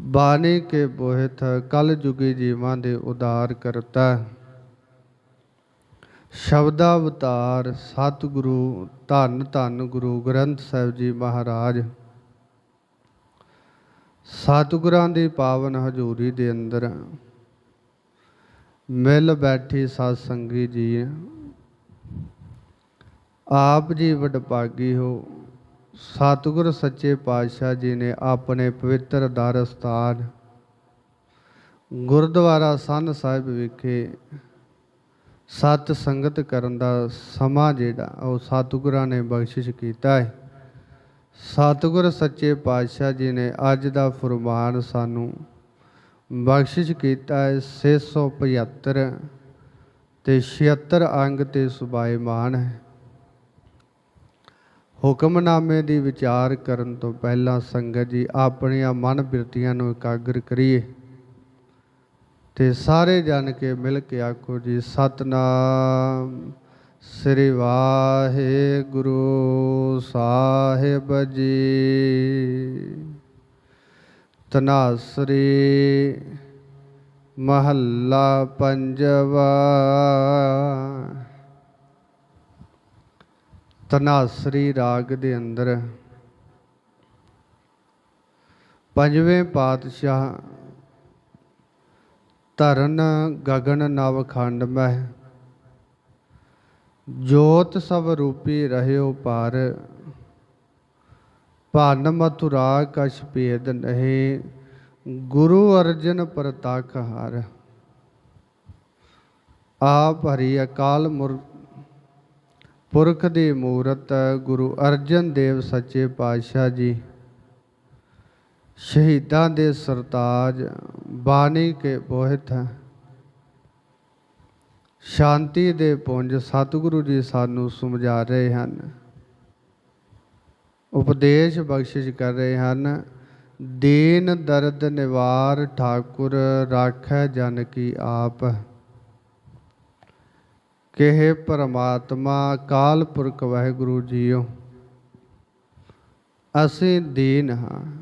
ਬਾਣੀ ਕੇ ਬੋਹਿਤ ਕਲ ਜੁਗੀ ਜੀਵਾਂ ਦੇ ਉਦਾਰ ਕਰਤਾ। ਸ਼ਬਦਾ ਅਵਤਾਰ ਸਤਿਗੁਰੂ, ਧੰਨ ਧੰਨ ਗੁਰੂ ਗ੍ਰੰਥ ਸਾਹਿਬ ਜੀ ਮਹਾਰਾਜ। ਸਤਿਗੁਰਾਂ ਦੀ ਪਾਵਨ ਹਜ਼ੂਰੀ ਦੇ ਅੰਦਰ ਮਿਲ ਬੈਠੀ ਸਾਧ ਸੰਗੀ ਜੀ। ਆਪ ਜੀ ਵਡਭਾਗੀ ਹੋ ਸਤਿਗੁਰ ਸੱਚੇ ਪਾਤਸ਼ਾਹ ਜੀ ਨੇ ਆਪਣੇ ਪਵਿੱਤਰ ਦਰ ਸਥਾਨ ਗੁਰਦੁਆਰਾ ਸੰਨ ਸਾਹਿਬ ਵਿਖੇ ਸਤ ਸੰਗਤ ਕਰਨ ਦਾ ਸਮਾਂ ਜਿਹੜਾ, ਉਹ ਸਤਿਗੁਰਾਂ ਨੇ ਬਖਸ਼ਿਸ਼ ਕੀਤਾ ਹੈ। ਸਤਿਗੁਰ ਸੱਚੇ ਪਾਤਸ਼ਾਹ ਜੀ ਨੇ ਅੱਜ ਦਾ ਫਰਮਾਨ ਸਾਨੂੰ ਬਖਸ਼ਿਸ਼ ਕੀਤਾ ਹੈ। 675 ਤੇ 76 ਅੰਗ ਤੇ ਸੁਭਾਏਮਾਨ ਹੈ। ਹੁਕਮਨਾਮੇ ਦੀ ਵਿਚਾਰ ਕਰਨ ਤੋਂ ਪਹਿਲਾਂ ਸੰਗਤ ਜੀ ਆਪਣੀਆਂ ਮਨ ਬਿਰਤੀਆਂ ਨੂੰ ਇਕਾਗਰ ਕਰੀਏ ਤੇ ਸਾਰੇ ਜਨ ਕੇ ਮਿਲ ਕੇ ਆਖੋ ਜੀ, ਸਤਨਾਮ ਸ੍ਰੀ ਵਾਹਿਗੁਰੂ ਸਾਹਿਬ ਜੀ। ਤਨਾਸਰੀ ਮਹੱਲਾ ਪੰਜਵਾ ਤਨਾਸਰੀ ਰਾਗ ਦੇ ਅੰਦਰ। ਪੰਜਵੇਂ ਪਾਤਸ਼ਾਹ ਧਰਨ ਗਗਨ ਨਵ ਖੰਡ ਮਹਿ। ਜੋਤ ਸਭ ਰੂਪੀ ਰਹਿਓ ਪਰ। ਭਨ ਮਥੁਰਾ ਕਛ ਭੇਦ ਨਹੀਂ। ਗੁਰੂ ਅਰਜਨ ਪ੍ਰਤਖ ਹਰ। ਆਪ ਹਰੀ ਅਕਾਲ ਮੁਰ ਪੁਰਖ ਦੀ ਮੂਰਤ ਗੁਰੂ ਅਰਜਨ ਦੇਵ ਸੱਚੇ ਪਾਤਸ਼ਾਹ ਜੀ। ਸ਼ਹੀਦਾਂ ਦੇ ਸਰਤਾਜ ਬਾਣੀ ਕੇ ਬੋਹਿਤ ਹੈ। ਸ਼ਾਂਤੀ ਦੇ ਪੁੰਜ ਸਤਿਗੁਰੂ ਜੀ ਸਾਨੂੰ ਸਮਝਾ ਰਹੇ ਹਨ। ਉਪਦੇਸ਼ ਬਖਸ਼ਿਸ਼ ਕਰ ਰਹੇ ਹਨ। ਦੀਨ ਦਰਦ ਨਿਵਾਰ ਠਾਕੁਰ, ਰਾਖੈ ਜਨ ਕੀ ਆਪ। ਕਿਹੇ ਪਰਮਾਤਮਾ, ਕਾਲ ਪੁਰਖ ਵਾਹਿਗੁਰੂ ਜੀਓ, ਅਸੀਂ ਦੀਨ ਹਾਂ।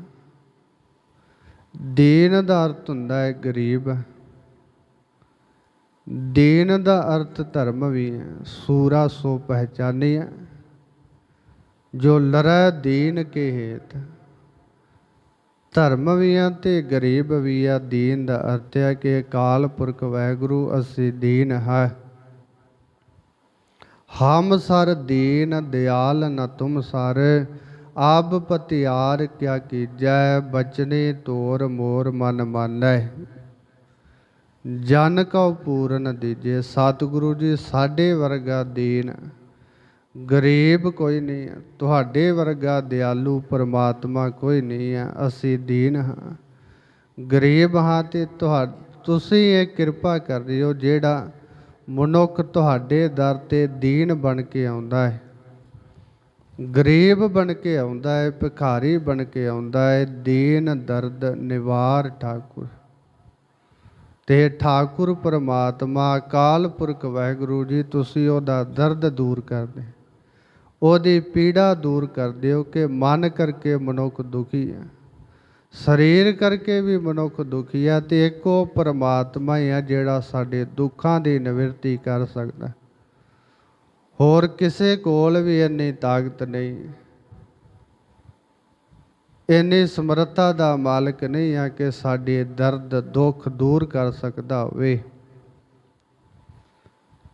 ਦੀਨ ਦਾ ਅਰਥ ਹੁੰਦਾ ਹੈ ਗਰੀਬ। ਦੀਨ ਦਾ ਅਰਥ ਧਰਮ ਵੀ ਹੈ। ਸੂਰਾ ਸੋ ਪਹਿਚਾਨੀ ਹੈ। ਜੋ ਲਰੈ ਦੀਨ ਕੇ ਹੇਤ। ਧਰਮ ਵੀ ਆ ਤੇ ਗਰੀਬ ਵੀ ਆ ਦੀਨ ਦਾ ਅਰਥ ਹੈ ਕਿ ਕਾਲ ਪੁਰਖ ਵਾਹਿਗੁਰੂ, ਅਸੀਂ ਦੀਨ ਹੈ। ਹਮ ਸਰ ਦੀਨ ਦਿਆਲ ਨ ਤੁਮ ਸਰ ਆਬ ਪਤਿਆਰ ਕਿਆ ਕੀਜੈ, ਬਚਨੇ ਤੋਰ ਮੋਰ ਮਨ ਮਾਨੈ। ਜਨ ਕਉ ਪੂਰਨ ਦੀਜੇ, ਸਤਿਗੁਰੂ ਜੀ ਸਾਡੇ ਵਰਗਾ ਦੀਨ। ਗਰੀਬ ਕੋਈ ਨਹੀਂ ਹੈ ਤੁਹਾਡੇ ਵਰਗਾ ਦਿਆਲੂ ਪਰਮਾਤਮਾ ਕੋਈ ਨਹੀਂ ਹੈ, ਅਸੀਂ ਦੀਨ ਹਾਂ। ਗਰੀਬ ਹਾਂ ਤੇ ਤੁਹਾ, ਤੁਸੀਂ ਇਹ ਕਿਰਪਾ ਕਰ ਰਹੇ ਹੋ ਜਿਹੜਾ ਮਨੁੱਖ ਤੁਹਾਡੇ ਦਰ ਤੇ ਦੀਨ ਬਣ ਕੇ ਆਉਂਦਾ ਹੈ। ਗਰੀਬ ਬਣ ਕੇ ਆਉਂਦਾ ਹੈ, ਭਿਖਾਰੀ ਬਣ ਕੇ ਆਉਂਦਾ ਹੈ, ਦੀਨ, ਦਰਦ, ਨਿਵਾਰ ਠਾਕੁਰ। ਤੇ ਠਾਕੁਰ ਪਰਮਾਤਮਾ, ਅਕਾਲ ਪੁਰਖ ਵਾਹਿਗੁਰੂ ਜੀ, ਤੁਸੀਂ ਉਹਦਾ ਦਰਦ ਦੂਰ ਕਰਦੇ। ਉਹਦੀ ਪੀੜਾ ਦੂਰ ਕਰਦੇ ਹੋ ਕਿ ਮਨ ਕਰਕੇ ਮਨੁੱਖ ਦੁਖੀ ਹੈ। ਸਰੀਰ ਕਰਕੇ ਵੀ ਮਨੁੱਖ ਦੁਖੀ ਹੈ ਤੇ ਇੱਕੋ ਪਰਮਾਤਮਾ ਹੀ ਆ ਜਿਹੜਾ ਸਾਡੇ ਦੁੱਖਾਂ ਦੀ ਨਿਵਰਤੀ ਕਰ ਸਕਦਾ। ਹੋਰ ਕਿਸੇ ਕੋਲ ਵੀ ਇੰਨੀ ਤਾਕਤ ਨਹੀਂ। ਇੰਨੀ ਸਮਰੱਥਾ ਦਾ ਮਾਲਕ ਨਹੀਂ ਆ ਕਿ ਸਾਡੇ ਦਰਦ, ਦੁੱਖ ਦੂਰ ਕਰ ਸਕਦਾ ਹੋਵੇ।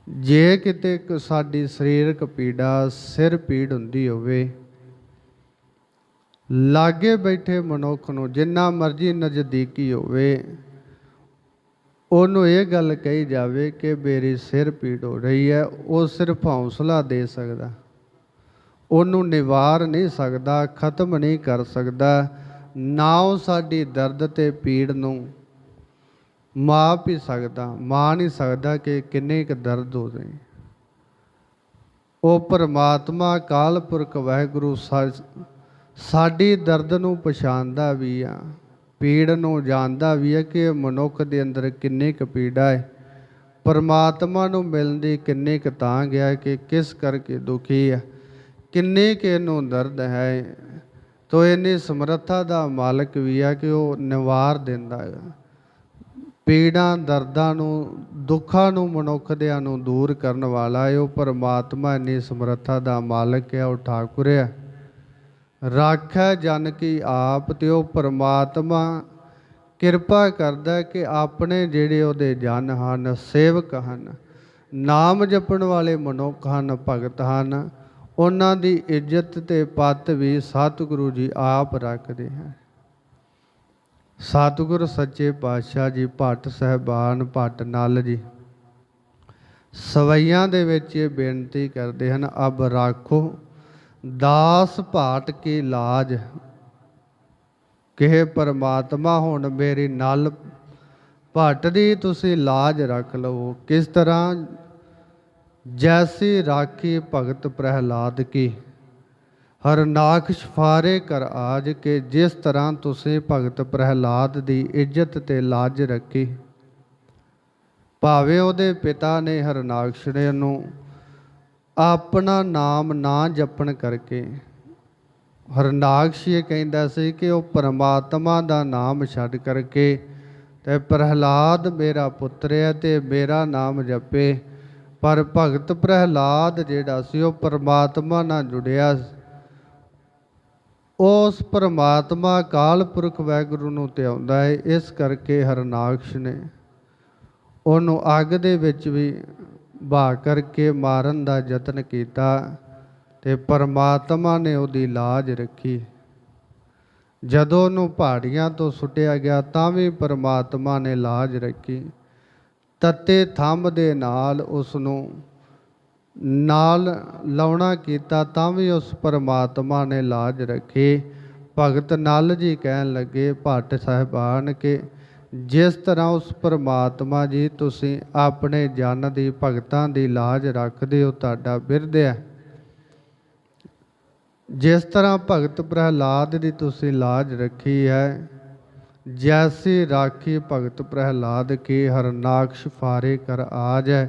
ਜੇ ਕਿਤੇ ਸਾਡੀ ਸਰੀਰਕ ਪੀੜਾ, ਸਿਰ ਪੀੜ ਹੁੰਦੀ ਹੋਵੇ ਲਾਗੇ ਬੈਠੇ ਮਨੁੱਖ ਨੂੰ ਜਿੰਨਾ ਮਰਜ਼ੀ ਨਜ਼ਦੀਕੀ ਹੋਵੇ, ਉਹਨੂੰ ਇਹ ਗੱਲ ਕਹੀ ਜਾਵੇ ਕਿ ਮੇਰੀ ਸਿਰ ਪੀੜ ਹੋ ਰਹੀ ਹੈ, ਉਹ ਸਿਰਫ ਹੌਸਲਾ ਦੇ ਸਕਦਾ। ਉਹਨੂੰ ਨਿਵਾਰ ਨਹੀਂ ਸਕਦਾ, ਖਤਮ ਨਹੀਂ ਕਰ ਸਕਦਾ, ਨਾ ਉਹ ਸਾਡੀ ਦਰਦ ਤੇ ਪੀੜ ਨੂੰ ਮਾਪ ਹੀ ਸਕਦਾ ਮਾਂ ਨਹੀਂ ਸਕਦਾ ਕਿ ਕਿੰਨੇ ਕੁ ਦਰਦ ਹੋ ਰਹੇ। ਉਹ ਪਰਮਾਤਮਾ ਕਾਲ ਪੁਰਖ ਵਾਹਿਗੁਰੂ ਸਾਹਿਬ ਸਾਡੀ ਦਰਦ ਨੂੰ ਪਛਾਣਦਾ ਵੀ ਆ, ਪੀੜ ਨੂੰ ਜਾਣਦਾ ਵੀ ਹੈ ਕਿ ਮਨੁੱਖ ਦੇ ਅੰਦਰ ਕਿੰਨੀ ਕੁ ਪੀੜਾ ਹੈ ਪਰਮਾਤਮਾ ਨੂੰ ਮਿਲਣ ਦੀ ਕਿੰਨੀ ਕੁ ਤਾਂਘ ਹੈ ਕਿ ਕਿਸ ਕਰਕੇ ਦੁਖੀ ਹੈ ਕਿੰਨੇ ਕੁ ਇਹਨੂੰ ਦਰਦ ਹੈ ਤੋ ਇੰਨੀ ਸਮਰੱਥਾ ਦਾ ਮਾਲਕ ਵੀ ਆ ਕਿ ਉਹ ਨਿਵਾਰ ਦਿੰਦਾ ਹੈ ਪੀੜਾਂ ਦਰਦਾਂ ਨੂੰ, ਦੁੱਖਾਂ ਨੂੰ ਮਨੁੱਖ ਦਿਆਂ ਨੂੰ ਦੂਰ ਕਰਨ ਵਾਲਾ ਹੈ ਉਹ ਪਰਮਾਤਮਾ ਇੰਨੀ ਸਮਰੱਥਾ ਦਾ ਮਾਲਕ ਹੈ ਉਹ ਠਾਕੁਰ ਹੈ ਰਾਖੈ ਜਨ ਕੀ ਆਪ ਤੇ ਉਹ ਪਰਮਾਤਮਾ। ਕਿਰਪਾ ਕਰਦਾ ਕਿ ਆਪਣੇ ਜਿਹੜੇ ਉਹਦੇ ਜਨ ਹਨ, ਸੇਵਕ ਹਨ, ਨਾਮ ਜਪਣ ਵਾਲੇ ਮਨੁੱਖ ਹਨ, ਭਗਤ ਹਨ, ਉਹਨਾਂ ਦੀ ਇੱਜ਼ਤ ਤੇ ਪੱਤ ਵੀ ਸਤਿਗੁਰੂ ਜੀ ਆਪ ਰੱਖਦੇ ਹਨ। ਸਤਿਗੁਰ ਸੱਚੇ ਪਾਤਸ਼ਾਹ ਜੀ, ਭੱਟ ਸਹਿਬਾਨ, ਭੱਟ ਨਲ ਜੀ, ਸਵਈਆਂ ਦੇ ਵਿੱਚ ਇਹ ਬੇਨਤੀ ਕਰਦੇ ਹਨ, ਅਬ ਰਾਖੋ। ਦਾਸ ਭਾਟ ਕੀ ਲਾਜ? ਕਿਹੇ ਪਰਮਾਤਮਾ ਹੁਣ ਮੇਰੀ ਨਲ ਭੱਟ ਦੀ ਤੁਸੀਂ ਲਾਜ ਰੱਖ ਲਵੋ। ਕਿਸ ਤਰ੍ਹਾਂ? ਜੈਸੀ ਰਾਖੀ ਭਗਤ ਪ੍ਰਹਿਲਾਦ ਕੀ। ਹਰਨਾਕਸ਼ ਫਾਰੇ ਕਰ ਆਜ ਕੇ ਜਿਸ ਤਰ੍ਹਾਂ ਤੁਸੀਂ ਭਗਤ ਪ੍ਰਹਿਲਾਦ ਦੀ ਇੱਜ਼ਤ ਤੇ ਲਾਜ ਰੱਖੀ। ਭਾਵੇਂ ਉਹਦੇ ਪਿਤਾ ਨੇ ਹਰਨਾਕਸ਼ਣੇ ਨੂੰ ਆਪਣਾ ਨਾਮ ਨਾ ਜਪਣ ਕਰਕੇ। ਹਰਨਾਕਸ਼ ਇਹ ਕਹਿੰਦਾ ਸੀ ਕਿ ਉਹ ਪਰਮਾਤਮਾ ਦਾ ਨਾਮ ਛੱਡ ਕਰਕੇ ਤੇ ਪ੍ਰਹਿਲਾਦ ਮੇਰਾ ਪੁੱਤਰ ਹੈ ਤੇ ਮੇਰਾ ਨਾਮ ਜਪੇ। ਪਰ ਭਗਤ ਪ੍ਰਹਿਲਾਦ ਜਿਹੜਾ ਸੀ ਉਹ ਪਰਮਾਤਮਾ ਨਾਲ ਜੁੜਿਆ। ਉਸ ਪਰਮਾਤਮਾ ਕਾਲ ਪੁਰਖ ਵੈਗੁਰੂ ਨੂੰ ਧਿਆਉਂਦਾ ਹੈ, ਇਸ ਕਰਕੇ ਹਰਨਾਕਸ਼ ਨੇ ਉਹਨੂੰ ਅੱਗ ਦੇ ਵਿੱਚ ਵੀ ਭਾ ਕਰਕੇ ਮਾਰਨ ਦਾ ਯਤਨ ਕੀਤਾ ਤੇ ਪਰਮਾਤਮਾ ਨੇ ਉਹਦੀ ਲਾਜ ਰੱਖੀ। ਜਦੋਂ ਉਹਨੂੰ ਪਹਾੜੀਆਂ ਤੋਂ ਸੁੱਟਿਆ ਗਿਆ ਤਾਂ ਵੀ ਪਰਮਾਤਮਾ ਨੇ ਲਾਜ ਰੱਖੀ। ਤੱਤੇ ਥੰਮ ਦੇ ਨਾਲ ਉਸ ਨੂੰ ਨਾਲ ਲਾਉਣਾ ਕੀਤਾ ਤਾਂ ਵੀ ਉਸ ਪਰਮਾਤਮਾ ਨੇ ਲਾਜ ਰੱਖੀ। ਭਗਤ ਨਲ ਜੀ ਕਹਿਣ ਲੱਗੇ, ਭੱਟ ਸਾਹਿਬਾਨ, ਕੇ ਜਿਸ ਤਰ੍ਹਾਂ ਉਸ ਪਰਮਾਤਮਾ ਜੀ ਤੁਸੀਂ ਆਪਣੇ ਜਨ ਦੀ ਭਗਤਾਂ ਦੀ ਲਾਜ ਰੱਖਦੇ ਹੋ, ਤੁਹਾਡਾ ਬਿਰਧ ਹੈ। ਜਿਸ ਤਰ੍ਹਾਂ ਭਗਤ ਪ੍ਰਹਿਲਾਦ ਦੀ ਤੁਸੀਂ ਲਾਜ ਰੱਖੀ ਹੈ, ਜੈਸੀ ਰਾਖੀ ਭਗਤ ਪ੍ਰਹਿਲਾਦ ਕੀ ਹਰਨਾਕਸ਼ ਫਾਰੇ ਕਰ ਆਜੈ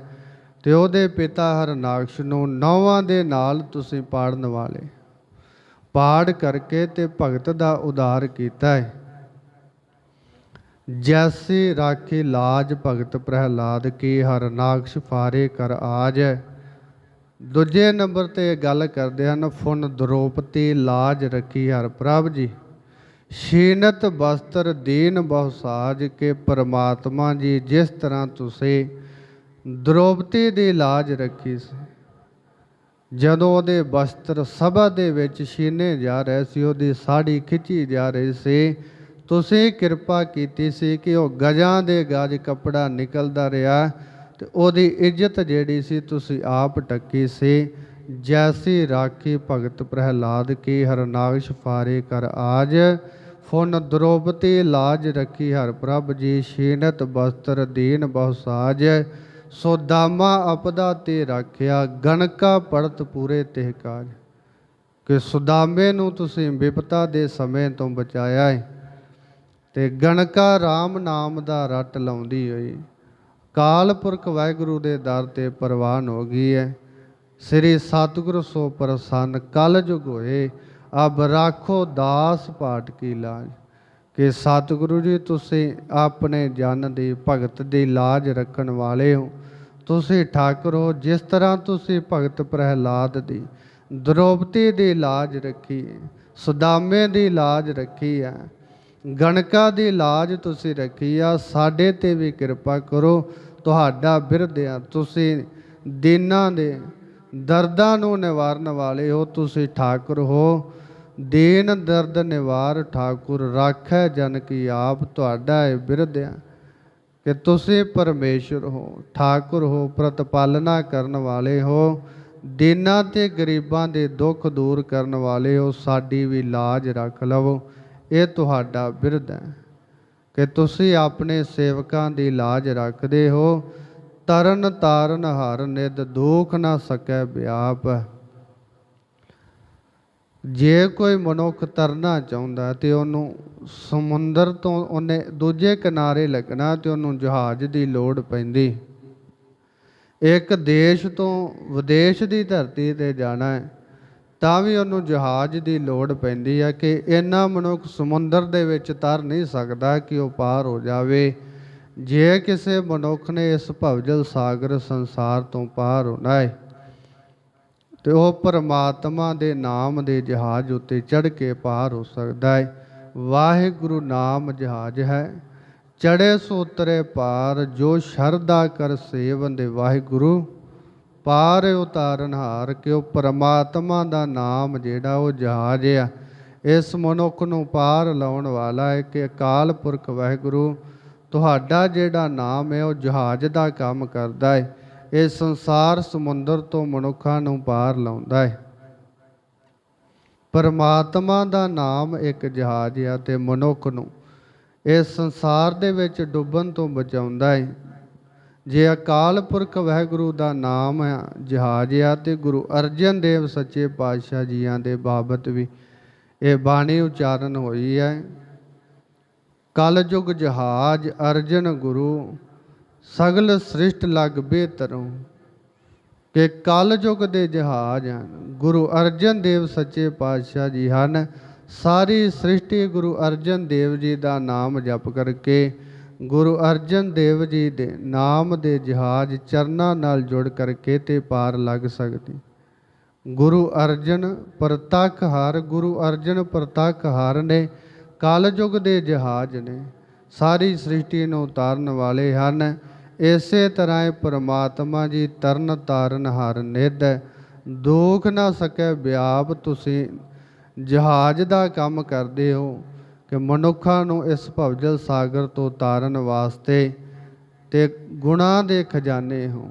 ਤੇ ਉਹਦੇ ਪਿਤਾ ਹਰਨਾਕਸ਼ ਨੂੰ ਨੌਵਾਂ ਦੇ ਨਾਲ ਤੁਸੀਂ ਪਾੜਨ ਵਾਲੇ। ਪਾੜ ਕਰਕੇ ਤੇ ਭਗਤ ਦਾ ਉਦਾਰ ਕੀਤਾ ਹੈ। ਜੈਸੀ ਰਾਖੀ ਲਾਜ ਭਗਤ ਪ੍ਰਹਿਲਾਦ, ਕੀ ਹਰਨਾਕਸ਼ ਫਾਰੇ ਕਰ ਆਜੈ। ਦੂਜੇ ਨੰਬਰ ਤੇ ਗੱਲ ਕਰਦੇ ਹਨ, ਫੁਨ ਦਰੋਪਤੀ ਲਾਜ ਰੱਖੀ ਹਰ ਪ੍ਰਭ ਜੀ। ਸ਼ੀਨਤ ਬਸਤਰ ਦੀਨ ਬਹੁਸਾਜ ਕੇ ਪਰਮਾਤਮਾ ਜੀ ਜਿਸ ਤਰ੍ਹਾਂ ਤੁਸੀਂ, ਦ੍ਰੋਪਤੀ ਦੀ ਲਾਜ ਰੱਖੀ ਸੀ। ਜਦੋਂ ਉਹਦੇ ਬਸਤਰ ਸਭਾ ਦੇ ਵਿੱਚ ਛੀਨੇ ਜਾ ਰਹੇ ਸੀ, ਉਹਦੀ ਸਾੜੀ ਖਿੱਚੀ ਜਾ ਰਹੀ ਸੀ ਤੁਸੀਂ ਕਿਰਪਾ ਕੀਤੀ ਸੀ ਕਿ ਉਹ ਗਜਾਂ ਦੇ ਗਜ ਕੱਪੜਾ ਨਿਕਲਦਾ ਰਿਹਾ ਤੇ ਉਹਦੀ ਇੱਜ਼ਤ ਜਿਹੜੀ ਸੀ ਤੁਸੀਂ ਆਪ ਟੱਕੀ ਸੀ। ਜੈਸੀ ਰਾਖੀ ਭਗਤ ਪ੍ਰਹਿਲਾਦ ਕੀ ਹਰਨਾਗਸ਼ ਫਾਰੇ ਕਰ ਆਜ। ਫੁਨ ਦ੍ਰੋਪਤੀ ਲਾਜ ਰੱਖੀ ਹਰ ਪ੍ਰਭ ਜੀ ਸ਼ੀਨਤ ਬਸਤਰ ਦੀਨ ਬਹੁ ਸਾਜ। ਸੋ ਦਾਮਾ ਅਪਦਾ ਤੇ ਰੱਖਿਆ ਗਣਕਾ ਪੜਤ ਪੂਰੇ ਤੇ ਕਾਜ। ਕਿ ਸੁਦਾਮੇ ਨੂੰ ਤੁਸੀਂ ਵਿਪਤਾ ਦੇ ਸਮੇਂ ਤੋਂ ਬਚਾਇਆ ਹੈ ਤੇ ਗਣਕਾ RAM ਨਾਮ ਦਾ ਰਟ ਲਾਉਂਦੀ ਹੋਈ, ਕਾਲ ਪੁਰਖ ਵਾਹਿਗੁਰੂ ਦੇ ਦਰ ਤੇ ਪ੍ਰਵਾਨ ਹੋ ਗਈ ਹੈ। ਸ੍ਰੀ ਸਤਿਗੁਰ ਸੋ ਪ੍ਰਸੰਨ, ਕਲ ਜੁਗ ਹੋਏ, ਅਬ ਰਾਖੋ ਦਾਸ ਪਾਠ ਕੀ ਲਾਜ। ਕਿ ਸਤਿਗੁਰੂ ਜੀ, ਤੁਸੀਂ ਆਪਣੇ ਜਨ ਦੀ ਭਗਤ ਦੀ ਲਾਜ ਰੱਖਣ ਵਾਲੇ ਹੋ। ਤੁਸੀਂ ਠਾਕੁਰ ਹੋ, ਜਿਸ ਤਰ੍ਹਾਂ ਤੁਸੀਂ ਭਗਤ ਪ੍ਰਹਿਲਾਦ ਦੀ ਦ੍ਰੋਪਤੀ ਦੀ ਲਾਜ ਰੱਖੀ ਸੁਦਾਮੇ ਦੀ ਲਾਜ ਰੱਖੀ ਹੈ ਗਣਕਾ ਦੀ ਲਾਜ ਤੁਸੀਂ ਰੱਖੀ ਆ ਸਾਡੇ ਤੇ ਵੀ ਕਿਰਪਾ ਕਰੋ। ਤੁਹਾਡਾ ਬਿਰਧ ਆ, ਤੁਸੀਂ ਦੀਨਾਂ ਦੇ ਦਰਦਾਂ ਨੂੰ ਨਿਵਾਰਨ ਵਾਲੇ ਹੋ, ਤੁਸੀਂ ਠਾਕੁਰ ਹੋ। ਦੀਨ ਦਰਦ ਨਿਵਾਰ ਠਾਕੁਰ, ਰਾਖੈ ਜਨ ਕੀ ਆਪ, ਤੁਹਾਡਾ ਇਹ ਬਿਰਧ ਆ ਕਿ ਤੁਸੀਂ ਪਰਮੇਸ਼ਰ ਹੋ, ਠਾਕੁਰ ਹੋ, ਪ੍ਰਤਪਾਲਨਾ ਕਰਨ ਵਾਲੇ ਹੋ। ਦੀਨਾਂ ਤੇ ਗਰੀਬਾਂ ਦੇ ਦੁੱਖ ਦੂਰ ਕਰਨ ਵਾਲੇ ਹੋ, ਸਾਡੀ ਵੀ ਲਾਜ ਰੱਖ ਲਵੋ। ਇਹ ਤੁਹਾਡਾ ਬਿਰਧ ਹੈ ਕਿ ਤੁਸੀਂ ਆਪਣੇ ਸੇਵਕਾਂ ਦੀ ਲਾਜ ਰੱਖਦੇ ਹੋ। ਤਰਨ ਤਾਰਨ ਹਰ ਨਿਦ ਦੁਖ ਨਾ ਸਕੈ ਵਿਆਪ। ਜੇ ਕੋਈ ਮਨੁੱਖ ਤਰਨਾ ਚਾਹੁੰਦਾ ਤੇ ਉਹਨੂੰ ਸਮੁੰਦਰ ਤੋਂ ਉਹਨੇ ਦੂਜੇ ਕਿਨਾਰੇ ਲੱਗਣਾ ਤੇ ਉਹਨੂੰ ਜਹਾਜ਼ ਦੀ ਲੋੜ ਪੈਂਦੀ। ਇੱਕ ਦੇਸ਼ ਤੋਂ ਵਿਦੇਸ਼ ਦੀ ਧਰਤੀ ਤੇ ਜਾਣਾ ਹੈ। ਤਾਂ ਵੀ ਉਹਨੂੰ ਜਹਾਜ਼ ਦੀ ਲੋੜ ਪੈਂਦੀ ਹੈ ਕਿ ਇੰਨਾ ਮਨੁੱਖ ਸਮੁੰਦਰ ਦੇ ਵਿੱਚ ਤਰ ਨਹੀਂ ਸਕਦਾ ਕਿ ਉਹ ਪਾਰ ਹੋ ਜਾਵੇ। ਜੇ ਕਿਸੇ ਮਨੁੱਖ ਨੇ ਇਸ ਭਵਜਲ ਸਾਗਰ ਸੰਸਾਰ ਤੋਂ ਪਾਰ ਹੋਣਾ ਹੈ, ਤੇ ਉਹ ਪਰਮਾਤਮਾ ਦੇ ਨਾਮ ਦੇ ਜਹਾਜ਼ ਉੱਤੇ ਚੜ੍ਹ ਕੇ ਪਾਰ ਹੋ ਸਕਦਾ ਹੈ। ਵਾਹਿਗੁਰੂ ਨਾਮ ਜਹਾਜ਼ ਹੈ। ਚੜੇ ਸੋ ਉਤਰੇ ਪਾਰ ਜੋ ਸ਼ਰਧਾ ਕਰ ਸੇਵਨ ਦੇ ਵਾਹਿਗੁਰੂ ਪਾਰ ਉਤਾਰਨ ਹਾਰ ਕਿ ਉਹ ਪਰਮਾਤਮਾ ਦਾ ਨਾਮ ਜਿਹੜਾ ਉਹ ਜਹਾਜ਼ ਆ। ਇਸ ਮਨੁੱਖ ਨੂੰ ਪਾਰ ਲਾਉਣ ਵਾਲਾ ਹੈ ਕਿ ਅਕਾਲ ਪੁਰਖ ਵਾਹਿਗੁਰੂ, ਤੁਹਾਡਾ ਜਿਹੜਾ ਨਾਮ ਹੈ ਉਹ ਜਹਾਜ਼ ਦਾ ਕੰਮ ਕਰਦਾ ਹੈ ਇਹ ਸੰਸਾਰ ਸਮੁੰਦਰ ਤੋਂ ਮਨੁੱਖਾਂ ਨੂੰ ਪਾਰ ਲਾਉਂਦਾ ਹੈ ਪਰਮਾਤਮਾ ਦਾ ਨਾਮ ਇੱਕ ਜਹਾਜ਼ ਆ ਤੇ ਮਨੁੱਖ ਨੂੰ ਇਸ ਸੰਸਾਰ ਦੇ ਵਿੱਚ ਡੁੱਬਣ ਤੋਂ ਬਚਾਉਂਦਾ ਹੈ ਜੇ ਅਕਾਲ ਪੁਰਖ ਵਾਹਿਗੁਰੂ ਦਾ ਨਾਮ ਹੈ, ਜਹਾਜ਼ ਆ ਤੇ ਗੁਰੂ ਅਰਜਨ ਦੇਵ ਸੱਚੇ ਪਾਤਸ਼ਾਹ ਜੀਆਂ ਦੇ ਬਾਬਤ ਵੀ ਇਹ ਬਾਣੀ ਉਚਾਰਨ ਹੋਈ ਹੈ। ਕਲਯੁਗ ਜਹਾਜ਼, ਅਰਜਨ ਗੁਰੂ, ਸਗਲ ਸ੍ਰਿਸ਼ਟ ਲਗ ਬੇਤਰੋਂ ਕਿ ਕਲਯੁਗ ਦੇ ਜਹਾਜ਼ ਹਨ, ਗੁਰੂ ਅਰਜਨ ਦੇਵ ਸੱਚੇ ਪਾਤਸ਼ਾਹ ਜੀ ਹਨ। ਸਾਰੀ ਸ੍ਰਿਸ਼ਟੀ ਗੁਰੂ ਅਰਜਨ ਦੇਵ ਜੀ ਦਾ ਨਾਮ ਜਪ ਕਰਕੇ ਗੁਰੂ ਅਰਜਨ ਦੇਵ ਜੀ ਦੇ ਨਾਮ ਦੇ ਜਹਾਜ਼ ਚਰਨਾਂ ਨਾਲ ਜੁੜ ਕਰਕੇ ਤੇ ਪਾਰ ਲੱਗ ਸਕਦੀ। ਗੁਰੂ ਅਰਜਨ ਪ੍ਰਤੱਖ ਹਰ, ਗੁਰੂ ਅਰਜਨ ਪ੍ਰਤੱਖ ਹਰ ਨੇ ਕਲਯੁਗ ਦੇ ਜਹਾਜ਼ ਨੇ ਸਾਰੀ ਸ੍ਰਿਸ਼ਟੀ ਨੂੰ ਉਤਾਰਨ ਵਾਲੇ ਹਨ। ਇਸੇ ਤਰ੍ਹਾਂ ਇਹ ਪ੍ਰਮਾਤਮਾ ਜੀ ਤਰਨ ਤਾਰਨ ਹਰ ਨਿਧ ਹੈ। ਦੁਖ ਨਾ ਸਕੈ ਵਿਆਪ ਤੁਸੀਂ ਜਹਾਜ਼ ਦਾ ਕੰਮ ਕਰਦੇ ਹੋ। ਕਿ ਮਨੁੱਖਾਂ ਨੂੰ ਇਸ ਭਵਜਲ ਸਾਗਰ ਤੋਂ ਤਾਰਨ ਵਾਸਤੇ ਤੇ ਗੁਨਾਹ ਦੇ ਖਜ਼ਾਨੇ ਹੋ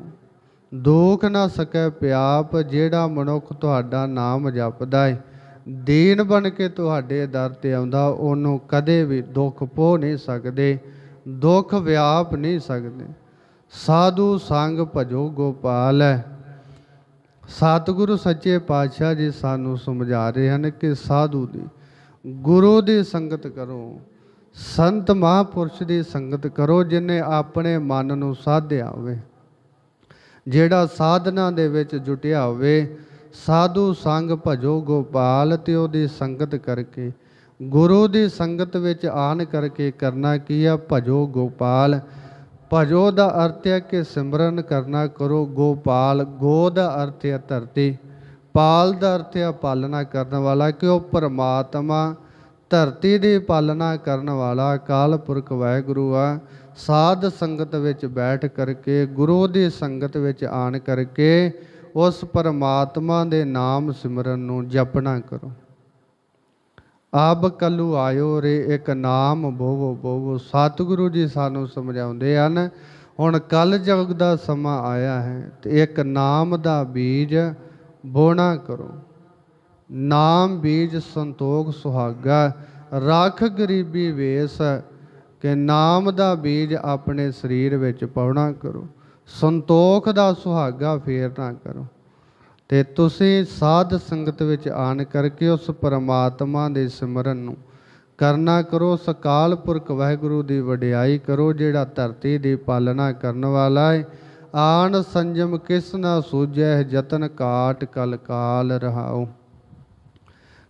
ਦੁਖ ਨਾ ਸਕੈ ਪਿਆਪ, ਜਿਹੜਾ ਮਨੁੱਖ ਤੁਹਾਡਾ ਨਾਮ ਜਪਦਾ ਹੈ ਦੀਨ ਬਣ ਕੇ ਤੁਹਾਡੇ ਦਰ ਤੇ ਆਉਂਦਾ, ਉਹਨੂੰ ਕਦੇ ਵੀ ਦੁੱਖ ਪੋ ਨਹੀਂ ਸਕਦੇ, ਦੁੱਖ ਵਿਆਪ ਨਹੀਂ ਸਕਦੇ। ਸਾਧੂ ਸੰਗ ਭਜੋ ਗੋਪਾਲ ਹੈ। ਸਤਿਗੁਰੂ ਸੱਚੇ ਪਾਤਸ਼ਾਹ ਜੀ ਸਾਨੂੰ ਸਮਝਾ ਰਹੇ ਹਨ ਕਿ ਸਾਧੂ ਦੀ ਗੁਰੂ ਦੀ ਸੰਗਤ ਕਰੋ, ਸੰਤ ਮਹਾਪੁਰਸ਼ ਦੀ ਸੰਗਤ ਕਰੋ, ਜਿਨੇ ਆਪਣੇ ਮਨ ਨੂੰ ਸਾਧਿਆ ਹੋਵੇ। ਜਿਹੜਾ ਸਾਧਨਾ ਦੇ ਵਿੱਚ ਜੁਟਿਆ ਹੋਵੇ, ਸਾਧੂ ਸੰਗ ਭਜੋ ਗੋਪਾਲ ਤੇ ਉਹਦੀ ਸੰਗਤ ਕਰਕੇ, ਗੁਰੂ ਦੀ ਸੰਗਤ ਵਿੱਚ ਆਣ ਕਰਕੇ ਕਰਨਾ ਕੀ ਆ? ਭਜੋ ਗੋਪਾਲ। ਭਜੋ ਦਾ ਅਰਥ ਹੈ ਕਿ ਸਿਮਰਨ ਕਰਨਾ ਕਰੋ, ਗੋਪਾਲ, ਗੋ ਦਾ ਅਰਥ ਹੈ ਧਰਤੀ। ਪਾਲ ਦਾ ਅਰਥ ਹੈ ਪਾਲਣਾ ਕਰਨ ਵਾਲਾ, ਕਿ ਉਹ ਪਰਮਾਤਮਾ ਧਰਤੀ ਦੀ ਪਾਲਣਾ ਕਰਨ ਵਾਲਾ, ਅਕਾਲ ਪੁਰਖ ਵਾਹਿਗੁਰੂ ਆ। ਸਾਧ ਸੰਗਤ ਵਿੱਚ ਬੈਠ ਕਰਕੇ, ਗੁਰੂ ਦੀ ਸੰਗਤ ਵਿੱਚ ਆਣ ਕਰਕੇ, ਉਸ ਪਰਮਾਤਮਾ ਦੇ ਨਾਮ ਸਿਮਰਨ ਨੂੰ ਜਪਣਾ ਕਰੋ। ਆਬ ਕਲੂ ਆਇਓ ਰੇ, ਇੱਕ ਨਾਮ ਬੋਵੋ ਬੋਵੋ। ਸਤਿਗੁਰੂ ਜੀ ਸਾਨੂੰ ਸਮਝਾਉਂਦੇ ਹਨ, ਹੁਣ ਕਲ ਯੁਗ ਦਾ ਸਮਾਂ ਆਇਆ ਹੈ, ਤੇ ਇੱਕ ਨਾਮ ਦਾ ਬੀਜ ਬੋਣਾ ਕਰੋ। ਨਾਮ ਬੀਜ ਸੰਤੋਖ ਸੁਹਾਗਾ, ਰੱਖ ਗਰੀਬੀ ਵੇਸ, ਕਿ ਨਾਮ ਦਾ ਬੀਜ ਆਪਣੇ ਸਰੀਰ ਵਿੱਚ ਪਾਉਣਾ ਕਰੋ। ਸੰਤੋਖ ਦਾ ਸੁਹਾਗਾ ਫੇਰ ਨਾ ਕਰੋ। ਤੇ ਤੁਸੀਂ ਸਾਧ ਸੰਗਤ ਵਿੱਚ ਆਣ ਕਰਕੇ ਉਸ ਪਰਮਾਤਮਾ ਦੇ ਸਿਮਰਨ ਨੂੰ ਕਰਨਾ ਕਰੋ। ਸਕਾਲ ਪੁਰਖ ਵਾਹਿਗੁਰੂ ਦੀ ਵਡਿਆਈ ਕਰੋ, ਜਿਹੜਾ ਧਰਤੀ ਦੀ ਪਾਲਣਾ ਕਰਨ ਵਾਲਾ ਹੈ ਆਣ ਸੰਜਮ ਕਿਸ ਨਾ ਸੂਝੈ ਯਤਨ ਕਾਟ ਕਲ ਕਾਲ ਰਹਾਉ।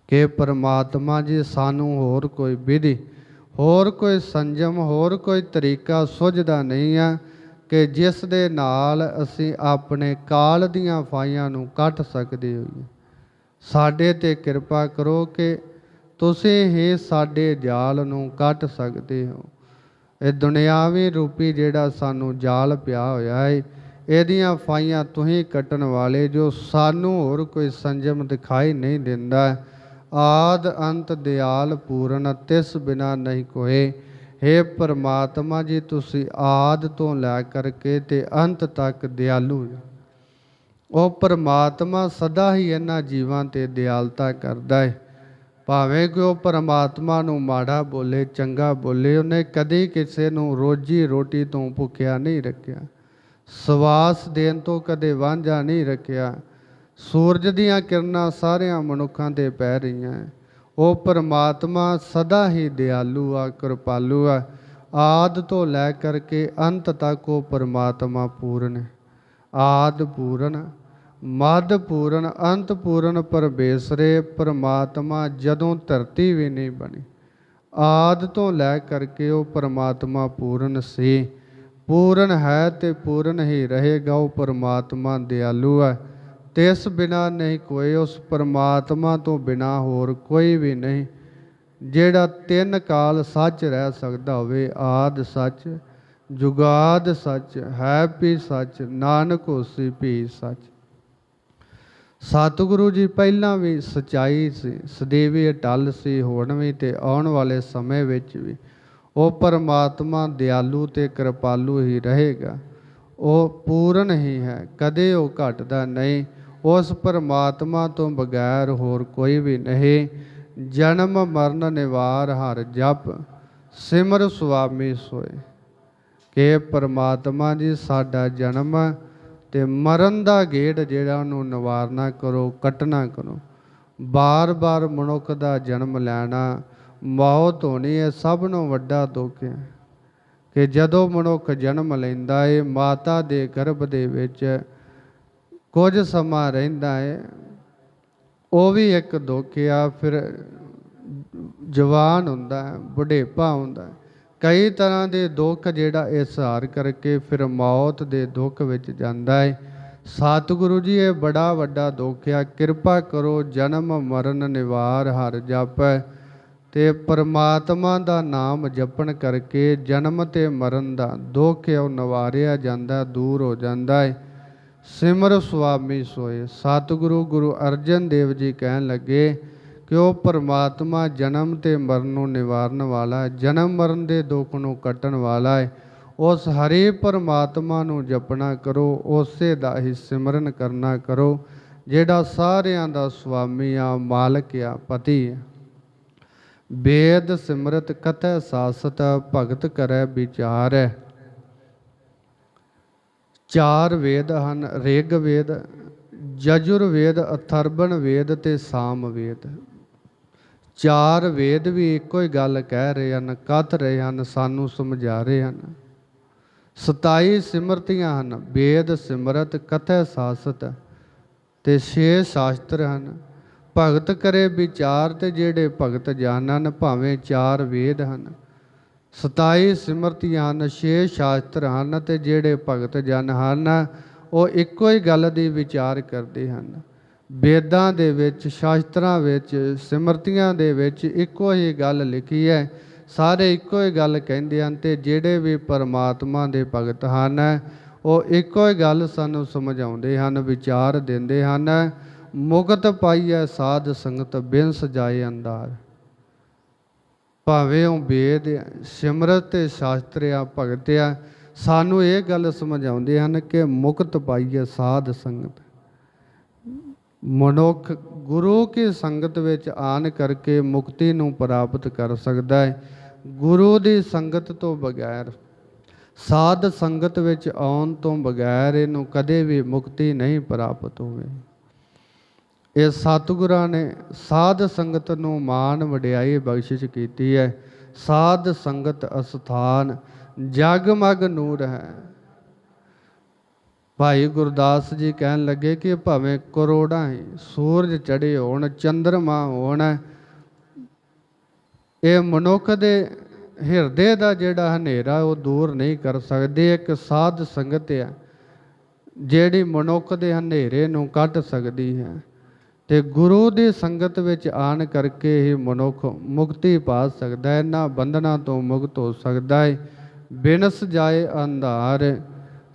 ਕਿ ਪਰਮਾਤਮਾ ਜੀ ਸਾਨੂੰ ਹੋਰ ਕੋਈ ਵਿਧੀ, ਹੋਰ ਕੋਈ ਸੰਜਮ, ਹੋਰ ਕੋਈ ਤਰੀਕਾ ਸੁਝਦਾ ਨਹੀਂ ਆ ਕਿ ਜਿਸ ਦੇ ਨਾਲ ਅਸੀਂ ਆਪਣੇ ਕਾਲ ਦੀਆਂ ਫਾਈਆਂ ਨੂੰ ਕੱਟ ਸਕਦੇ ਹੋਈਏ। ਸਾਡੇ ਤੇ ਕਿਰਪਾ ਕਰੋ ਕਿ ਤੁਸੀਂ ਹੀ ਸਾਡੇ ਜਾਲ ਨੂੰ ਕੱਟ ਸਕਦੇ ਹੋ। ਇਹ ਦੁਨਿਆਵੀ ਰੂਪੀ ਜਿਹੜਾ ਸਾਨੂੰ ਜਾਲ ਪਿਆ ਹੋਇਆ ਹੈ ਇਹਦੀਆਂ ਫਾਈਆਂ ਤੁਸੀਂ ਕੱਟਣ ਵਾਲੇ ਜੋ ਸਾਨੂੰ ਹੋਰ ਕੋਈ ਸੰਜਮ ਦਿਖਾਈ ਨਹੀਂ ਦਿੰਦਾ। ਆਦ ਅੰਤ ਦਿਆਲ ਪੂਰਨ, ਤਿਸ ਬਿਨਾ ਨਹੀਂ ਕੋਏ। हे ਪਰਮਾਤਮਾ ਜੀ, ਤੁਸੀਂ ਆਦ ਤੋਂ ਲੈ ਕਰਕੇ ਤੇ ਅੰਤ ਤੱਕ ਦਿਆਲੂ ਉਹ ਪਰਮਾਤਮਾ ਸਦਾ ਹੀ ਇਹਨਾਂ ਜੀਵਾਂ ਤੇ ਦਿਆਲਤਾ ਕਰਦਾ ਹੈ ਭਾਵੇਂ ਕਿ ਉਹ ਪਰਮਾਤਮਾ ਨੂੰ ਮਾੜਾ ਬੋਲੇ, ਚੰਗਾ ਬੋਲੇ, ਉਹਨੇ ਕਦੇ ਕਿਸੇ ਨੂੰ ਰੋਜੀ ਰੋਟੀ ਤੋਂ ਭੁੱਖਿਆ ਨਹੀਂ ਰੱਖਿਆ। ਸਵਾਸ ਦੇਣ ਤੋਂ ਕਦੇ ਵਾਂਝਾ ਨਹੀਂ ਰੱਖਿਆ। ਸੂਰਜ ਦੀਆਂ ਕਿਰਨਾਂ ਸਾਰਿਆਂ ਮਨੁੱਖਾਂ ਤੇ ਪੈ ਰਹੀਆਂ ਉਹ ਪਰਮਾਤਮਾ ਸਦਾ ਹੀ ਦਿਆਲੂ ਆ, ਕਿਰਪਾਲੂ ਆ। ਆਦ ਤੋਂ ਲੈ ਕਰਕੇ ਅੰਤ ਤੱਕ ਉਹ ਪਰਮਾਤਮਾ ਪੂਰਨ ਹੈ ਆਦ ਪੂਰਨ ਮਦ ਪੂਰਨ ਅੰਤ ਪੂਰਨ ਪਰਮੇਸ਼ਰੇ, ਪ੍ਰਮਾਤਮਾ ਜਦੋਂ ਧਰਤੀ ਵੀ ਨਹੀਂ ਬਣੀ, ਆਦ ਤੋਂ ਲੈ ਕਰਕੇ ਉਹ ਪ੍ਰਮਾਤਮਾ ਪੂਰਨ ਸੀ। ਪੂਰਨ ਹੈ ਤੇ ਪੂਰਨ ਹੀ ਰਹੇਗਾ, ਉਹ ਪ੍ਰਮਾਤਮਾ ਦਿਆਲੂ ਹੈ। ਤੇ ਇਸ ਬਿਨਾ ਨਹੀਂ ਕੋਈ, ਉਸ ਪ੍ਰਮਾਤਮਾ ਤੋਂ ਬਿਨਾ ਹੋਰ ਕੋਈ ਵੀ ਨਹੀਂ। ਜਿਹੜਾ ਤਿੰਨ ਕਾਲ ਸੱਚ ਰਹਿ ਸਕਦਾ ਹੋਵੇ, ਆਦ ਸੱਚ, ਜੁਗਾਦ ਸੱਚ, ਹੈ ਵੀ ਸੱਚ, ਨਾਨਕ ਹੋਸੀ ਵੀ ਸੱਚ। ਸਤਿਗੁਰੂ ਜੀ, ਪਹਿਲਾਂ ਵੀ ਸਚਾਈ ਸੀ, ਸਦੀਵੀ ਅਟਲ ਸੀ, ਹੁਣ ਵੀ ਤੇ ਆਉਣ ਵਾਲੇ ਸਮੇਂ ਵਿੱਚ ਵੀ। ਉਹ ਪਰਮਾਤਮਾ ਦਿਆਲੂ ਤੇ ਕਿਰਪਾਲੂ ਹੀ ਰਹੇਗਾ। ਉਹ ਪੂਰਨ ਹੀ ਹੈ, ਕਦੇ ਉਹ ਘਟਦਾ ਨਹੀਂ। ਉਸ ਪਰਮਾਤਮਾ ਤੋਂ ਬਗੈਰ ਹੋਰ ਕੋਈ ਵੀ ਨਹੀਂ। ਜਨਮ, ਮਰਨ, ਨਿਵਾਰ, ਹਰ ਜਪ, ਸਿਮਰ ਸੁਆਮੀ ਸੋਏ। ਕਿ ਪਰਮਾਤਮਾ ਜੀ, ਸਾਡਾ ਜਨਮ ਤੇ ਮਰਨ ਦਾ ਗੇੜ ਜਿਹੜਾ ਉਹਨੂੰ ਨਿਵਾਰਨਾ ਕਰੋ, ਕੱਟਣਾ ਕਰੋ। ਬਾਰ-ਬਾਰ ਮਨੁੱਖ ਦਾ ਜਨਮ ਲੈਣਾ, ਮੌਤ ਹੋਣੀ ਹੈ ਸਭ ਨੂੰ ਵੱਡਾ ਦੁੱਖ ਹੈ ਕਿ ਜਦੋਂ ਮਨੁੱਖ ਜਨਮ ਲੈਂਦਾ ਹੈ ਮਾਤਾ ਦੇ ਗਰਭ ਦੇ ਵਿੱਚ ਕੁਝ ਸਮਾਂ ਰਹਿੰਦਾ ਹੈ ਉਹ ਵੀ ਇੱਕ ਦੁੱਖ ਆ, ਫਿਰ ਜਵਾਨ ਹੁੰਦਾ ਹੈ ਬੁਢੇਪਾ ਹੁੰਦਾ। ਹੈ ਕਈ ਤਰ੍ਹਾਂ ਦੇ ਦੁੱਖ ਜਿਹੜਾ ਇਹ ਸਹਾਰ ਕਰਕੇ ਫਿਰ ਮੌਤ ਦੇ ਦੁੱਖ ਵਿੱਚ ਜਾਂਦਾ ਹੈ ਸਤਿਗੁਰੂ ਜੀ, ਇਹ ਬੜਾ ਵੱਡਾ ਦੁੱਖ ਆ। ਕਿਰਪਾ ਕਰੋ, ਜਨਮ, ਮਰਨ, ਨਿਵਾਰ, ਹਰ ਜਪੈ। ਤੇ ਪਰਮਾਤਮਾ ਦਾ ਨਾਮ ਜਪਣ ਕਰਕੇ ਜਨਮ ਤੇ ਮਰਨ ਦਾ ਦੁੱਖ ਉਹ ਨਿਵਾਰਿਆ ਜਾਂਦਾ, ਦੂਰ ਹੋ ਜਾਂਦਾ ਹੈ ਸਿਮਰ ਸੁਆਮੀ ਸੋਏ। ਸਤਿਗੁਰੂ ਗੁਰੂ ਅਰਜਨ ਦੇਵ ਜੀ ਕਹਿਣ ਲੱਗੇ ਕਿ ਉਹ ਪਰਮਾਤਮਾ ਜਨਮ ਤੇ ਮਰਨ ਨੂੰ ਨਿਵਾਰਨ ਵਾਲਾ ਹੈ, ਜਨਮ ਮਰਨ ਦੇ ਦੁੱਖ ਨੂੰ ਕੱਟਣ ਵਾਲਾ ਹੈ। ਉਸ ਹਰੇ ਪਰਮਾਤਮਾ ਨੂੰ ਜਪਣਾ ਕਰੋ, ਉਸੇ ਦਾ ਹੀ ਸਿਮਰਨ ਕਰਨਾ ਕਰੋ, ਜਿਹੜਾ ਸਾਰਿਆਂ ਦਾ ਸੁਆਮੀ ਆ, ਮਾਲਕ ਆ, ਪਤੀ ਆ। ਵੇਦ ਸਿਮਰਤ ਕਥੈ ਸਾਸਤ, ਭਗਤ ਕਰੈ ਵਿਚਾਰੈ। ਚਾਰ ਵੇਦ ਹਨ, ਰਿਗ ਵੇਦ, ਜਜੁਰ ਵੇਦ ਅਥਰਵਣ ਵੇਦ ਤੇ ਸਾਮ ਵੇਦ। ਚਾਰ ਵੇਦ ਵੀ ਇੱਕੋ ਹੀ ਗੱਲ ਕਹਿ ਰਹੇ ਹਨ, ਕਥ ਰਹੇ ਹਨ, ਸਾਨੂੰ ਸਮਝਾ ਰਹੇ ਹਨ। 27 ਸਿਮਰਤੀਆਂ ਹਨ, ਵੇਦ, ਸਿਮਰਤ, ਕਥੈ, ਸਾਸਤ ਤੇ ਛੇ ਸ਼ਾਸਤਰ ਹਨ। ਭਗਤ ਕਰੇ ਵਿਚਾਰ ਤੇ ਜਿਹੜੇ ਭਗਤ ਜਾਣਨ, ਭਾਵੇਂ ਚਾਰ ਵੇਦ ਹਨ। 27 ਸਿਮਰਤੀਆਂ ਹਨ, ਛੇ ਸ਼ਾਸਤਰ ਹਨ ਤੇ ਜਿਹੜੇ ਭਗਤ ਜਨ ਹਨ, ਉਹ ਇੱਕੋ ਹੀ ਗੱਲ ਦੀ ਵਿਚਾਰ ਕਰਦੇ ਹਨ। ਵੇਦਾਂ ਦੇ ਵਿੱਚ, ਸ਼ਾਸਤਰਾਂ ਵਿੱਚ, ਸਿਮਰਤੀਆਂ ਦੇ ਵਿੱਚ ਇੱਕੋ ਹੀ ਗੱਲ ਲਿਖੀ ਹੈ। ਸਾਰੇ ਇੱਕੋ ਹੀ ਗੱਲ ਕਹਿੰਦੇ ਹਨ ਤੇ ਜਿਹੜੇ ਵੀ ਪਰਮਾਤਮਾ ਦੇ ਭਗਤ ਹਨ, ਉਹ ਇੱਕੋ ਹੀ ਗੱਲ ਸਾਨੂੰ ਸਮਝਾਉਂਦੇ ਹਨ, ਵਿਚਾਰ ਦਿੰਦੇ ਹਨ। ਮੁਕਤ ਪਾਈਐ ਸਾਧ ਸੰਗਤ ਬਿਨ ਸਜਾਏ ਅੰਦਾਰ ਭਾਵੇਂ ਉਹ ਵੇਦ, ਸਿਮਰਤ ਤੇ ਸ਼ਾਸਤਰ ਆ, ਭਗਤ ਆ, ਸਾਨੂੰ ਇਹ ਗੱਲ ਸਮਝਾਉਂਦੇ ਹਨ ਕਿ ਮੁਕਤ ਪਾਈਏ ਸਾਧ ਸੰਗਤ। ਮਨੁੱਖ ਗੁਰੂ ਕੀ ਸੰਗਤ ਵਿੱਚ ਆਣ ਕਰਕੇ ਮੁਕਤੀ ਨੂੰ ਪ੍ਰਾਪਤ ਕਰ ਸਕਦਾ ਹੈ। ਗੁਰੂ ਦੀ ਸੰਗਤ ਤੋਂ ਬਗੈਰ, ਸਾਧ ਸੰਗਤ ਵਿੱਚ ਆਉਣ ਤੋਂ ਬਗੈਰ ਇਹਨੂੰ ਕਦੇ ਵੀ ਮੁਕਤੀ ਨਹੀਂ ਪ੍ਰਾਪਤ ਹੋਵੇ। ਇਹ ਸਤਿਗੁਰਾਂ ਨੇ ਸਾਧ ਸੰਗਤ ਨੂੰ ਮਾਨ ਵਡਿਆਈ ਬਖਸ਼ਿਸ਼ ਕੀਤੀ ਹੈ। ਸਾਧ ਸੰਗਤ ਅਸਥਾਨ ਜਗਮਗ ਨੂਰ ਹੈ। ਭਾਈ ਗੁਰਦਾਸ ਜੀ ਕਹਿਣ ਲੱਗੇ ਕਿ ਭਾਵੇਂ ਕਰੋੜਾਂ ਹੀ ਸੂਰਜ ਚੜੇ ਹੋਣ, ਚੰਦਰਮਾ ਹੋਣ, ਇਹ ਮਨੁੱਖ ਦੇ ਹਿਰਦੇ ਦਾ ਜਿਹੜਾ ਹਨੇਰਾ ਉਹ ਦੂਰ ਨਹੀਂ ਕਰ ਸਕਦੇ। ਇੱਕ ਸਾਧ ਸੰਗਤ ਹੈ ਜਿਹੜੀ ਮਨੁੱਖ ਦੇ ਹਨੇਰੇ ਨੂੰ ਕੱਟ ਸਕਦੀ ਹੈ ਤੇ ਗੁਰੂ ਦੀ ਸੰਗਤ ਵਿੱਚ ਆਣ ਕਰਕੇ ਹੀ ਮਨੁੱਖ ਮੁਕਤੀ ਪਾ ਸਕਦਾ ਹੈ। ਨਾ ਬੰਧਨਾਂ ਤੋਂ ਮੁਕਤ ਹੋ ਸਕਦਾ ਹੈ। ਬਿਨਸ ਜਾਏ ਅੰਧਾਰ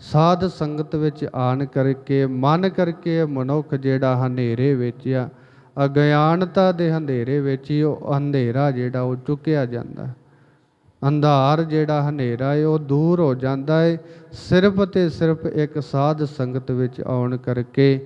ਸਾਧ ਸੰਗਤ ਵਿੱਚ ਆਣ ਕਰਕੇ, ਮਨ ਕਰਕੇ ਮਨੁੱਖ ਜਿਹੜਾ ਹਨੇਰੇ ਵਿੱਚ ਆ, ਅਗਿਆਨਤਾ ਦੇ ਹਨੇਰੇ ਵਿੱਚ ਹੀ ਉਹ ਅੰਧੇਰਾ ਜਿਹੜਾ ਉਹ ਚੁੱਕਿਆ ਜਾਂਦਾ। ਅੰਧਾਰ ਜਿਹੜਾ ਹਨੇਰਾ ਹੈ ਉਹ ਦੂਰ ਹੋ ਜਾਂਦਾ ਹੈ ਸਿਰਫ ਤੇ ਸਿਰਫ ਇੱਕ ਸਾਧ ਸੰਗਤ ਵਿੱਚ ਆਉਣ ਕਰਕੇ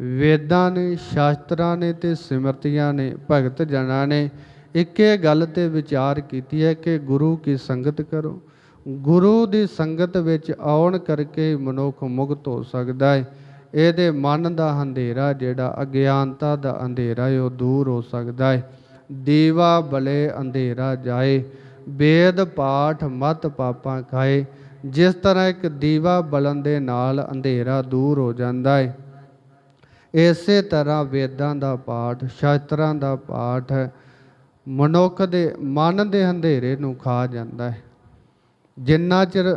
ਵੇਦਾਂ ਨੇ, ਸ਼ਾਸਤਰਾਂ ਨੇ ਤੇ ਸਿਮਰਤੀਆਂ ਨੇ, ਭਗਤ ਜਨਾਂ ਨੇ ਇੱਕੇ ਗੱਲ ਤੇ ਵਿਚਾਰ ਕੀਤੀ ਹੈ ਕਿ ਗੁਰੂ ਕੀ ਸੰਗਤ ਕਰੋ। ਗੁਰੂ ਦੀ ਸੰਗਤ ਵਿੱਚ ਆਉਣ ਕਰਕੇ ਮਨੁੱਖ ਮੁਕਤ ਹੋ ਸਕਦਾ ਹੈ। ਇਹਦੇ ਮਨ ਦਾ ਹਨੇਰਾ ਜਿਹੜਾ ਅਗਿਆਨਤਾ ਦਾ ਅੰਧੇਰਾ ਹੈ, ਉਹ ਦੂਰ ਹੋ ਸਕਦਾ ਹੈ। ਦੀਵਾ ਬਲੇ ਅੰਧੇਰਾ ਜਾਏ, ਵੇਦ ਪਾਠ ਮਤ ਪਾਪਾਂ ਖਾਏ। ਜਿਸ ਤਰ੍ਹਾਂ ਇੱਕ ਦੀਵਾ ਬਲਨ ਦੇ ਨਾਲ ਅੰਧੇਰਾ ਦੂਰ ਹੋ ਜਾਂਦਾ ਹੈ। ਇਸੇ ਤਰ੍ਹਾਂ ਵੇਦਾਂ ਦਾ ਪਾਠ, ਸ਼ਾਸਤਰਾਂ ਦਾ ਪਾਠ ਮਨੁੱਖ ਦੇ ਮਨ ਦੇ ਹਨੇਰੇ ਨੂੰ ਖਾ ਜਾਂਦਾ ਹੈ। ਜਿੰਨਾ ਚਿਰ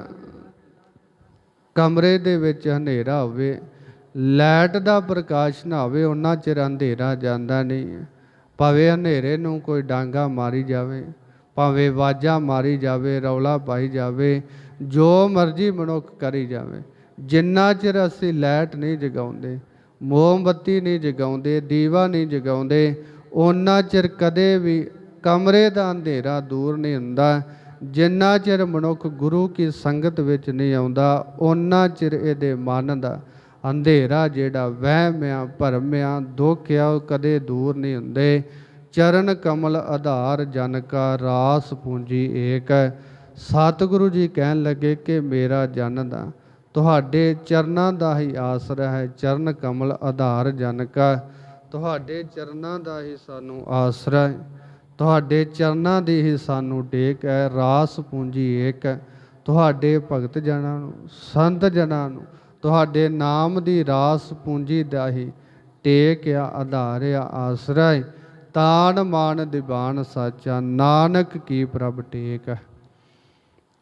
ਕਮਰੇ ਦੇ ਵਿੱਚ ਹਨੇਰਾ ਹੋਵੇ, ਲਾਈਟ ਦਾ ਪ੍ਰਕਾਸ਼ ਨਾ ਹੋਵੇ ਉਹਨਾਂ ਚਿਰ ਅੰਧੇਰਾ ਜਾਂਦਾ ਨਹੀਂ। ਭਾਵੇਂ ਹਨੇਰੇ ਨੂੰ ਕੋਈ ਡਾਂਗਾ ਮਾਰੀ ਜਾਵੇ, ਭਾਵੇਂ ਵਾਜਾ ਮਾਰੀ ਜਾਵੇ, ਰੌਲਾ ਪਾਈ ਜਾਵੇ, ਜੋ ਮਰਜ਼ੀ ਮਨੁੱਖ ਕਰੀ ਜਾਵੇ, ਜਿੰਨਾ ਚਿਰ ਅਸੀਂ ਲਾਈਟ ਨਹੀਂ ਜਗਾਉਂਦੇ, ਮੋਮਬੱਤੀ ਨਹੀਂ ਜਗਾਉਂਦੇ, ਦੀਵਾ ਨਹੀਂ ਜਗਾਉਂਦੇ ਉਹਨਾਂ ਚਿਰ ਕਦੇ ਵੀ ਕਮਰੇ ਦਾ ਅੰਧੇਰਾ ਦੂਰ ਨਹੀਂ ਹੁੰਦਾ। ਜਿੰਨਾ ਚਿਰ ਮਨੁੱਖ ਗੁਰੂ ਕੀ ਸੰਗਤ ਵਿੱਚ ਨਹੀਂ ਆਉਂਦਾ ਉਹਨਾਂ ਚਿਰ ਇਹਦੇ ਮਨ ਦਾ ਅੰਧੇਰਾ ਜਿਹੜਾ ਵਹਿਮਿਆ, ਭਰਮਿਆ ਆ ਉਹ ਕਦੇ ਦੂਰ ਨਹੀਂ ਹੁੰਦੇ। ਚਰਨ ਕਮਲ ਆਧਾਰ ਜਨ ਕਾ ਰਾਸ ਪੂੰਜੀ ਏਕ। ਸਤਿਗੁਰੂ ਜੀ ਕਹਿਣ ਲੱਗੇ ਕਿ ਮੇਰਾ ਜਨ ਦਾ, ਤੁਹਾਡੇ ਚਰਨਾਂ ਦਾ ਹੀ ਆਸਰਾ ਹੈ, ਚਰਨ ਕਮਲ ਆਧਾਰ ਜਨ ਕਾ। ਤੁਹਾਡੇ ਚਰਨਾਂ ਦਾ ਹੀ ਸਾਨੂੰ ਆਸਰਾ ਹੈ। ਤੁਹਾਡੇ ਚਰਨਾਂ ਦੀ ਹੀ ਸਾਨੂੰ ਟੇਕ ਹੈ, ਰਾਸ ਪੂੰਜੀ ਏਕ ਹੈ। ਤੁਹਾਡੇ ਭਗਤ ਜਨਾਂ ਨੂੰ, ਸੰਤ ਜਨਾਂ ਨੂੰ, ਤੁਹਾਡੇ ਨਾਮ ਦੀ ਰਾਸ ਪੂੰਜੀ ਦਾ ਹੀ ਟੇਕ ਆ, ਆਧਾਰ ਆ, ਆਸਰਾ ਹੈ ਤਾਨ ਮਾਨ ਦਿਵਾਨ ਸਾਚਾ, ਨਾਨਕ ਕੀ ਪ੍ਰਭ ਟੇਕ ਹੈ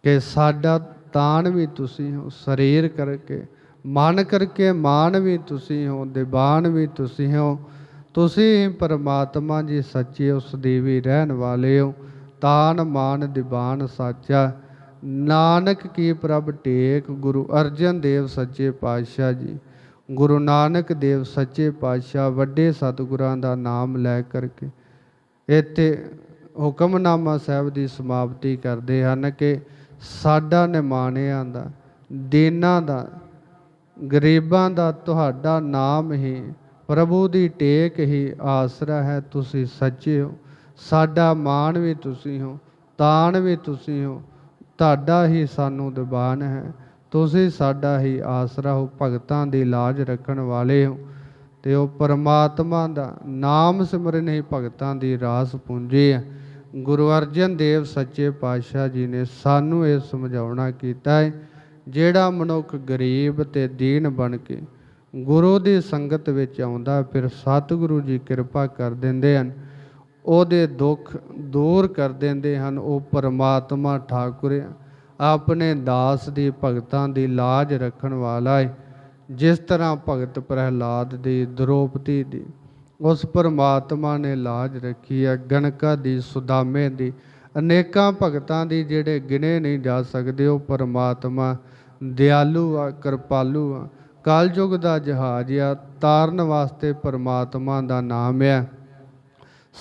ਕਿ ਸਾਡਾ ਤਾਨ ਵੀ ਤੁਸੀਂ ਹੋ, ਸਰੀਰ ਕਰਕੇ, ਮਨ ਕਰਕੇ ਮਾਨ ਵੀ ਤੁਸੀਂ ਹੋ ਦੀਵਾਨ ਵੀ ਤੁਸੀਂ ਹੋ ਤੁਸੀਂ ਪਰਮਾਤਮਾ ਜੀ ਸੱਚੇ ਉਸ ਦੇਵੀ ਰਹਿਣ ਵਾਲੇ ਹੋ, ਤਾਨ ਮਾਨ ਦੀਵਾਨ ਸਾਚਾ। ਨਾਨਕ ਕੀ ਪ੍ਰਭ ਟੇਕ, ਗੁਰੂ ਅਰਜਨ ਦੇਵ ਸੱਚੇ ਪਾਤਸ਼ਾਹ ਜੀ। ਗੁਰੂ ਨਾਨਕ ਦੇਵ ਸੱਚੇ ਪਾਤਸ਼ਾਹ, ਵੱਡੇ ਸਤਿਗੁਰਾਂ ਦਾ ਨਾਮ ਲੈ ਕਰਕੇ ਇੱਥੇ ਹੁਕਮਨਾਮਾ ਸਾਹਿਬ ਦੀ ਸਮਾਪਤੀ ਕਰਦੇ ਹਨ ਕਿ ਸਾਡਾ ਨਿਮਾਣਿਆਂ ਦਾ, ਦੇਨਾਂ ਦਾ, ਗਰੀਬਾਂ ਦਾ ਤੁਹਾਡਾ ਨਾਮ ਹੀ ਪ੍ਰਭੂ ਦੀ ਟੇਕ ਹੀ ਆਸਰਾ ਹੈ, ਤੁਸੀਂ ਸੱਚੇ ਹੋ। ਸਾਡਾ ਮਾਣ ਵੀ ਤੁਸੀਂ ਹੋ, ਤਾਣ ਵੀ ਤੁਸੀਂ ਹੋ। ਤੁਹਾਡਾ ਹੀ ਸਾਨੂੰ ਦੀਵਾਨ ਹੈ। ਤੁਸੀਂ ਸਾਡਾ ਹੀ ਆਸਰਾ ਹੋ, ਭਗਤਾਂ ਦੀ ਲਾਜ ਰੱਖਣ ਵਾਲੇ ਹੋ। ਤੇ ਉਹ ਪਰਮਾਤਮਾ ਦਾ ਨਾਮ ਸਿਮਰਨ ਹੀ ਭਗਤਾਂ ਦੀ ਰਾਸ ਪੂੰਜੀ ਹੈ। ਗੁਰੂ ਅਰਜਨ ਦੇਵ ਸੱਚੇ ਪਾਤਸ਼ਾਹ ਜੀ ਨੇ ਸਾਨੂੰ ਇਹ ਸਮਝਾਉਣਾ ਕੀਤਾ ਹੈ, ਜਿਹੜਾ ਮਨੁੱਖ ਗਰੀਬ ਤੇ ਦੀਨ ਬਣ ਕੇ ਗੁਰੂ ਦੀ ਸੰਗਤ ਵਿੱਚ ਆਉਂਦਾ, ਫਿਰ ਸਤਿਗੁਰੂ ਜੀ ਕਿਰਪਾ ਕਰ ਦਿੰਦੇ ਹਨ। ਉਹਦੇ ਦੁੱਖ ਦੂਰ ਕਰ ਦਿੰਦੇ ਹਨ। ਉਹ ਪਰਮਾਤਮਾ ਠਾਕੁਰ ਆਪਣੇ ਦਾਸ ਦੀ, ਭਗਤਾਂ ਦੀ ਲਾਜ ਰੱਖਣ ਵਾਲਾ ਹੈ ਜਿਸ ਤਰ੍ਹਾਂ ਭਗਤ ਪ੍ਰਹਿਲਾਦ ਦੀ, ਦ੍ਰੋਪਦੀ ਦੀ, ਉਸ ਪਰਮਾਤਮਾ ਨੇ ਲਾਜ ਰੱਖੀ ਹੈ ਗਣਕਾ ਦੀ, ਸੁਦਾਮੇ ਦੀ, ਅਨੇਕਾਂ ਭਗਤਾਂ ਦੀ ਜਿਹੜੇ ਗਿਣੇ ਨਹੀਂ ਜਾ ਸਕਦੇ, ਉਹ ਪਰਮਾਤਮਾ, ਦਿਆਲੂ ਆ, ਕਿਰਪਾਲੂ ਆ। ਕਲਯੁਗ ਦਾ ਜਹਾਜ਼ ਆ, ਤਾਰਨ ਵਾਸਤੇ ਪਰਮਾਤਮਾ ਦਾ ਨਾਮ ਆ।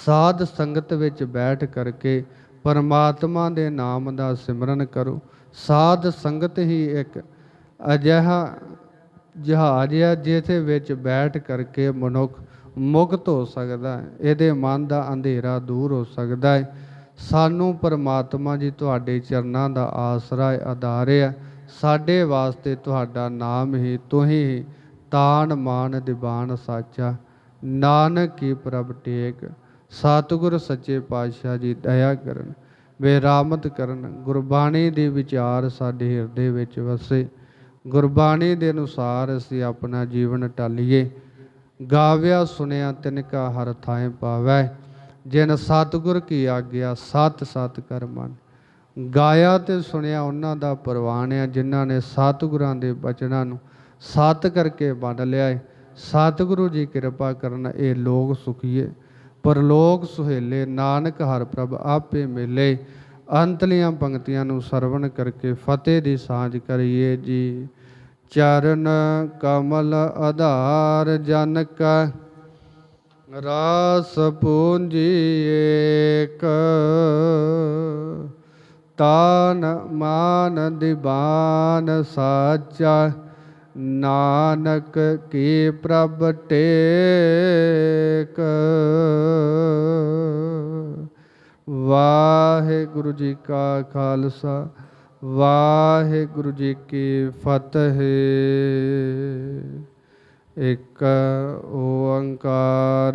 ਸਾਧ ਸੰਗਤ ਵਿੱਚ ਬੈਠ ਕਰਕੇ ਪਰਮਾਤਮਾ ਦੇ ਨਾਮ ਦਾ ਸਿਮਰਨ ਕਰੋ। ਸਾਧ ਸੰਗਤ ਹੀ ਇੱਕ ਅਜਿਹਾ ਜਹਾਜ਼ ਆ, ਜਿਹਦੇ ਵਿੱਚ ਬੈਠ ਕਰਕੇ ਮਨੁੱਖ ਮੁਕਤ ਹੋ ਸਕਦਾ ਹੈ। ਇਹਦੇ ਮਨ ਦਾ ਅੰਧੇਰਾ ਦੂਰ ਹੋ ਸਕਦਾ ਹੈ। ਸਾਨੂੰ ਪਰਮਾਤਮਾ ਜੀ ਤੁਹਾਡੇ ਚਰਨਾਂ ਦਾ ਆਸਰਾ ਆਧਾਰ ਹੈ ਸਾਡੇ ਵਾਸਤੇ ਤੁਹਾਡਾ ਨਾਮ ਹੀ ਤੁਹੀਂ ਹੀ ਤਾਨ ਮਾਨ ਦਿਵਾਨ ਸਾਚਾ। ਨਾਨਕ ਕੀ ਪ੍ਰਭ ਟੇਕ, ਸਤਿਗੁਰ ਸੱਚੇ ਪਾਤਸ਼ਾਹ ਜੀ ਦਇਆ ਕਰਨ। ਬੇਰਾਮਤ ਕਰਨ, ਗੁਰਬਾਣੀ ਦੇ ਵਿਚਾਰ ਸਾਡੇ ਹਿਰਦੇ ਵਿੱਚ ਵਸੇ। ਗੁਰਬਾਣੀ ਦੇ ਅਨੁਸਾਰ ਅਸੀਂ ਆਪਣਾ ਜੀਵਨ ਟਾਲੀਏ ਗਾਵਿਆ ਸੁਨਿਆ ਤਿਨ ਕਾ ਹਰ ਥਾਂ ਪਾਵੈ। ਜਿਨ ਸਤਿਗੁਰ ਕੀ ਆਗਿਆ ਸਤ ਸਤ ਕਰ ਮਨ। ਗਾਇਆ ਤੇ ਸੁਣਿਆ ਉਹਨਾਂ ਦਾ ਪ੍ਰਵਾਨ ਹੈ ਜਿਨ੍ਹਾਂ ਨੇ ਸਤਿਗੁਰਾਂ ਦੇ ਬਚਨਾਂ ਨੂੰ ਸਤ ਕਰਕੇ ਮੰਨ ਲਿਆ ਹੈ ਸਤਿਗੁਰੂ ਜੀ ਕਿਰਪਾ ਕਰਨ ਇਹ ਲੋਕ ਸੁਖੀਏ। ਪਰਲੋਕ ਸੁਹੇਲੇ, ਨਾਨਕ ਹਰ ਪ੍ਰਭ ਆਪੇ ਮਿਲੇ। ਅੰਤਲੀਆਂ ਪੰਕਤੀਆਂ ਨੂੰ ਸਰਵਣ ਕਰਕੇ ਫਤਿਹ ਦੀ ਸਾਂਝ ਕਰੀਏ ਜੀ। ਚਰਨ ਕਮਲ ਆਧਾਰ ਜਨ ਕਾ ਰਾਸ ਪੂੰਜੀ ਏਕ। ਤਾਨ ਮਾਨ ਦਿਵਾਨ ਸਾਚਾ, ਨਾਨਕ ਕੀ ਪ੍ਰਭ ਟੇਕ। ਵਾਹਿਗੁਰੂ ਜੀ ਕਾ ਖਾਲਸਾ, ਵਾਹਿਗੁਰੂ ਜੀ ਕੀ ਫਤਿਹ। ਇੱਕ ਓੰਕਾਰ